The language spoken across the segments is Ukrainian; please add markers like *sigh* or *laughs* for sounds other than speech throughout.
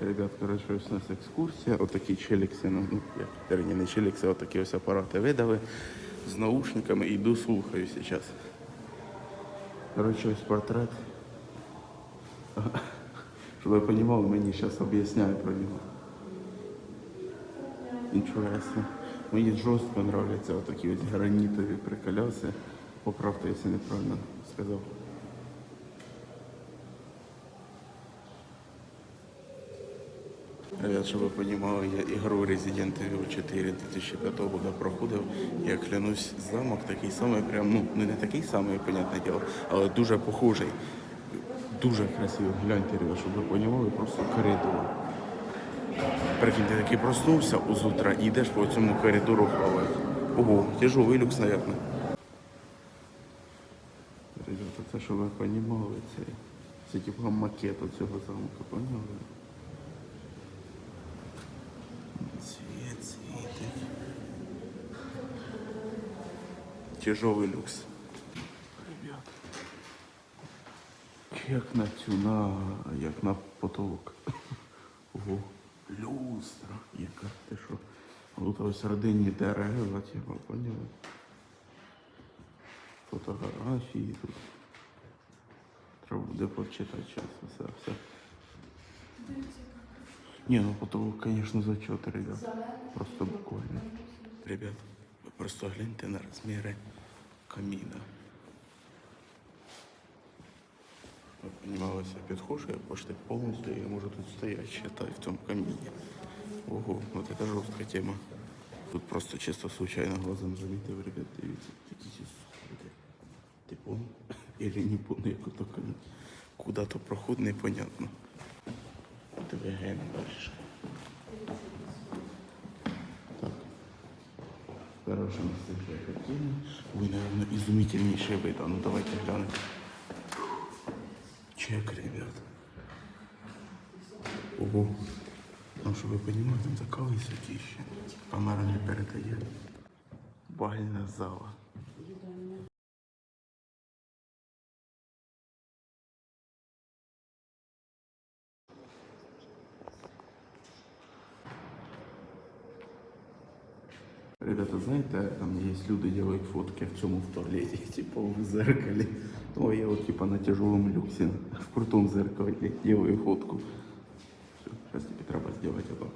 Ребят, коротше, ось у нас екскурсія. Отакі челікси, ну, ну як, верні, не челікси, а отакі ось апарати видали з наушниками йду слухаю зараз. Коротше, ось портрет. *laughs* Щоб ви розуміли, мені зараз об'ясняю про нього. Інтересно. Мені жорстко нравляться отакі ось гранітові приколяси. Поправте, якщо неправильно сказав. Ребят, щоб ви розуміли, я ігру Resident Evil 4 2005 року проходив. Я клянусь, замок такий самий, прям, ну, не такий самий, понятне діло, але дуже похожий. Дуже красиво. Гляньте, щоб ви розуміли, просто коридор. Прикинь, ти такий проснувся з утра і йдеш по цьому коридору плавати. Ого, тяжелий люкс, наверное. Ребята, це щоб ви розуміли, це, це типу макет цього замку, поняли? Тяжелый люкс. Ребят. Як на цю, на, як на потолок. Ого, люстра. Яка ти що? Тут ось середині дерева, типа, поняли? Фотографії тут. Треба буде почитати час. Все, все. Не, ну потолок, конечно, зачет, ребят. Просто буквально. Ребят, просто гляньте на розміри каміна. Ви понімалися, я почти повністю, я можу тут стояти, считай, в цьому каміні. Ого, вот это жесткая тема. Тут просто чисто случайно глазом замітив, ребят, дивіться, такі сусіди. Ти понял? Или не понял, як ото камінь. Куда-то проход непонятно. Двигаємо дальше. Хорошо, наступная картина. Ой, наверное, изумительнейший вид. А ну давайте глянем. Чек, ребят. Ого. Ну, щоб ви розуміли, там така висотища. Камера не передає. Бальна зала. Ребята, знаєте, там є люди, делают фотки в цьому в туалеті, *laughs* типа в зеркалі. Ну, а я от типа на тяжелом люксі, в крутому зеркалі делаю фотку. Все, зараз тобі треба зробити отак.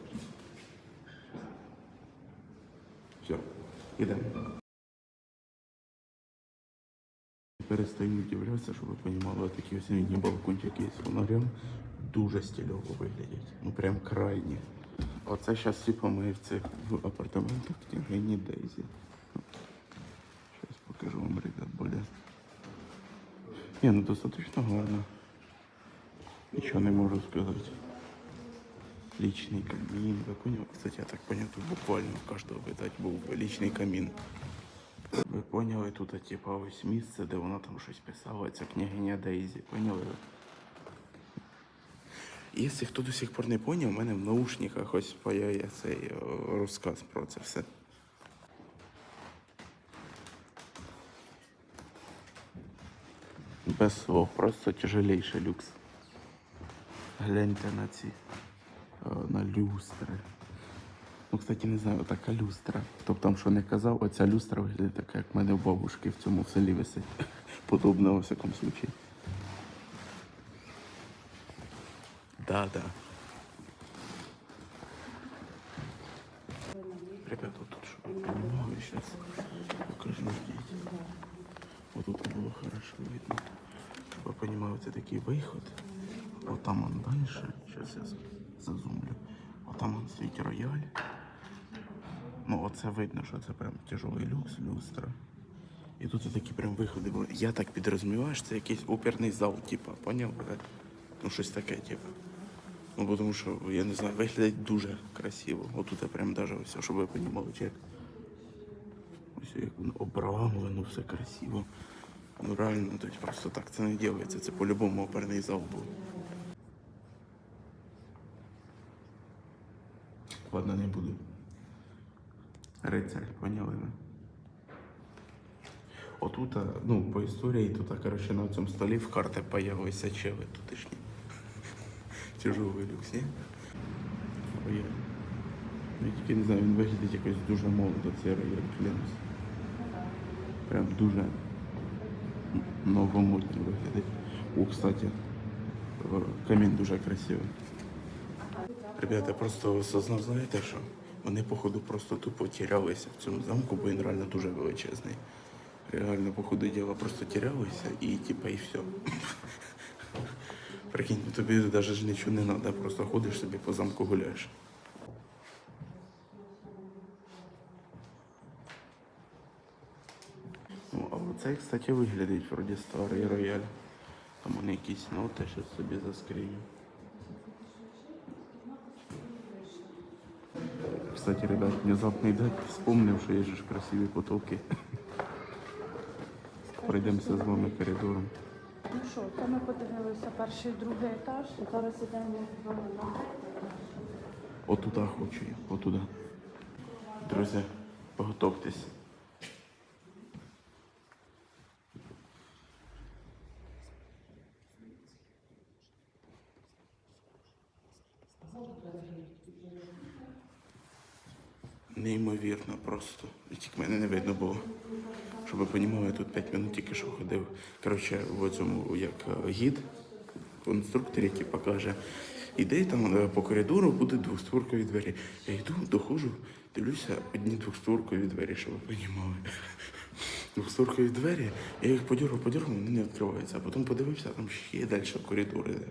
Все, ідемо. Перестаю удивлятися, щоб ви розуміли, такі ось мідні балкончики з фонарем дуже стильово виглядять. Ну прям крайні. Оце зараз типу ми в в апартаментах в княгині Дейзі. Зараз покажу вам, ребят, более. Ні, ну достаточно гарно. Нічого не можу сказати. Личный камин. У него, кстати, я так понял, тут буквально у каждого, видать, був личний камін. Ви поняли, тут типа ось місце, де вона там щось писала, ця княгиня Дейзі. Поняли? Якщо хто до сих пор не поняв, у мене в наушниках ось появляє цей розказ про це все. Без слов, просто тяжелейший люкс. Гляньте на ці на люстри. Ну, кстати, не знаю, така люстра. Хто б там що не казав, оця люстра виглядає така, як в мене в бабушки в цьому селі висить. *laughs* Подобно, во всякому случае. Да, да. Ребята, вот тут что много сейчас покажу здесь. Вот тут было хорошо видно. Чтобы вы понимали, это такой выход. Вот там он дальше. Сейчас я за- зазумлю. Вот там он стоит рояль. Ну, оце видно, що це прям тяжелий люкс, люстра. І тут такі прям виходи були. Я так підрозуміваю, що це якийсь оперний зал, типа, поняв? Е, Ну, щось таке, типа. Ну, тому що, я не знаю, виглядить дуже красиво. Отут прям даже ось, щоб ви розуміли, як. Ось як воно обрамлено, все красиво. Ну реально, тобто просто так це не ділається. Це по-любому оперний зал був. Ладно, не буду. Рицарь, поняли ви? Отут, ну, по історії, тут, коротше, на цьому столі в карти появилися чели тутешні. Тяжелий люкс, ні? рояль. Я тільки не знаю, він виглядить якось дуже молодо, цей рояль клянусь. Прям дуже новомодно виглядить. О, кстати, е, камін дуже красивий. Ребята, просто осознав, знаєте що? Вони, походу, просто тупо тірялися в цьому замку, бо він реально дуже величезний. Реально, по ходу діла, просто тірялися і типа і все. Прикинь, ну тобі навіть нічого не треба, просто ходиш собі по замку гуляєш. Ну, а оцей, кстати, виглядить вроді старий рояль. Там вони якісь ноти, що собі заскріню. Кстати, ребят, внезапный дать вспомнив, що є ж красиві потолки. *laughs* Пройдемося з вами коридором. Ну що, то ми подивилися перший другий етаж. Зараз йдемо в на Отуда хочу я, отуда. Друзі, поготовтесь. Неймовірно просто. Тільки мене не видно було. Щоб ви розуміли, я тут 5 минут тільки що ходив. Коротше, в цьому як е, гід, конструктор, який покаже. Іде там е, по коридору буде двохстворкові двері. Я йду, доходжу, дивлюся, одні двохстворкові двері, щоб ви розуміли. *laughs* Двохстворкові двері, я їх подергав, подергав, вони не відкриваються. А потім подивився, там ще далі коридор іде.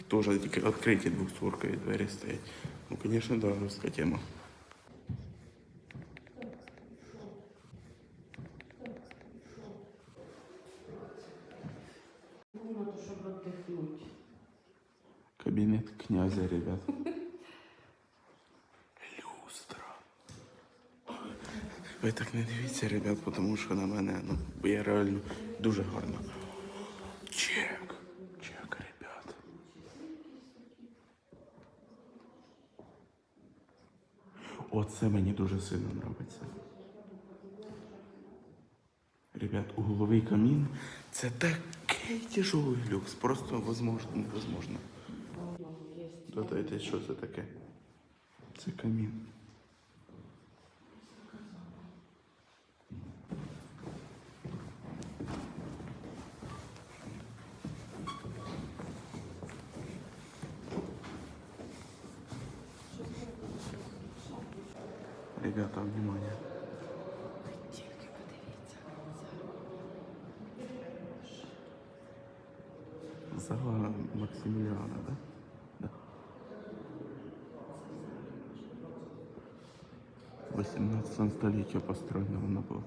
І теж тільки відкриті двохстворкові двері стоять. Ну, звісно, да, жорстка тема. кімнату, щоб віддихнути. Кабінет князя, ребят. Люстра. Ви так не дивіться, ребят, тому що на мене, ну, я реально дуже гарно. Чек. Чек, ребят. Оце мені дуже сильно подобається. Ребят, угловий камін це такий тяжелий люкс. Просто возможно, невозможно. Додайте, що це таке? Це камін. Ребята, внимание. Зала Максимилиана, да? Да. 18 століття построєна вона була.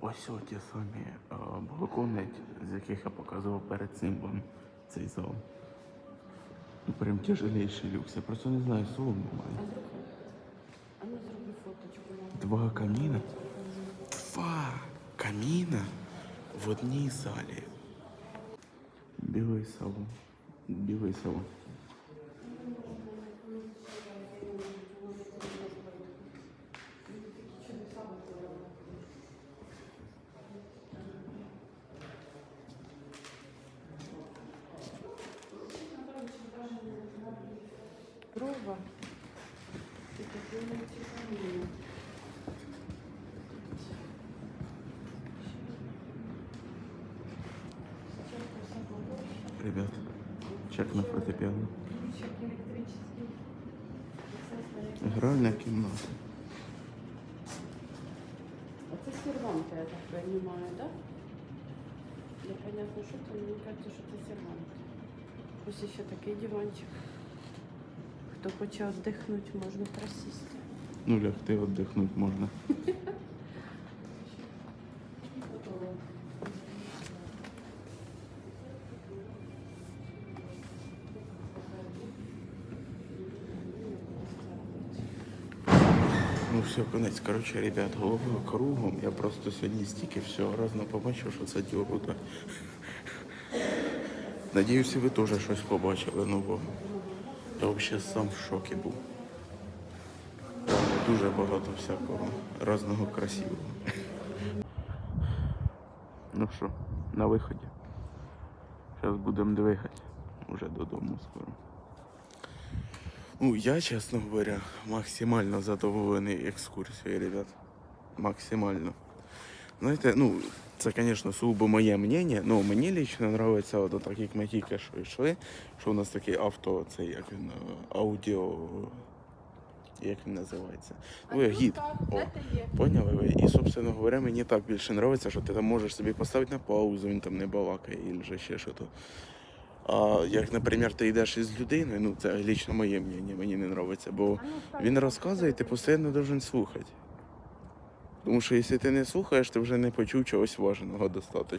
Ось ті самі балкони, з яких я показував перед цим вам цей зал. Ну, прям тяжелейший люкс. Я просто не знаю, слов немає. Ну. Два каміна. Два каміна в одній залі. Білий салон. Білий салон. Дрова. І такі не цікаві. Ребят, чек на фортепіано. Ключик електричний. Гральна кімната. Оце серванти, я так розумію, да? Непонятно, що це, мені кажется, що це серванти. Ось ще такий диванчик. Хто хоче віддихнути, можна присісти. Ну, лягти віддихнути можна. Ну все, конець. Коротше, ребят, головою кругом. Я просто сьогодні стільки всього разно побачив, що це дюрута. Надіюся, ви теж щось побачили нового. Я взагалі сам в шокі був. Дуже багато всякого разного красивого. Ну що, на виході. Зараз будемо двигати. Уже додому скоро. Ну, я, чесно говоря, максимально задоволений екскурсією, ребят. Максимально. Знаєте, ну, це, звісно, сугубо моє мнення, але мені лично подобається, от так як ми тільки що йшли, що у нас таке авто, це як він, е, аудіо. Як він називається? Ну, як гід. О, Поняли ви? І, собственно говоря, мені так більше подобається, що ти там можеш собі поставити на паузу, він там не балакає, і вже ще що то. А як, наприклад, ти йдеш із людиною, ну це лично моє мнення, мені не подобається, бо він розказує, ти постійно должен слухати. Тому що якщо ти не слухаєш, ти вже не почув чогось важного достатньо.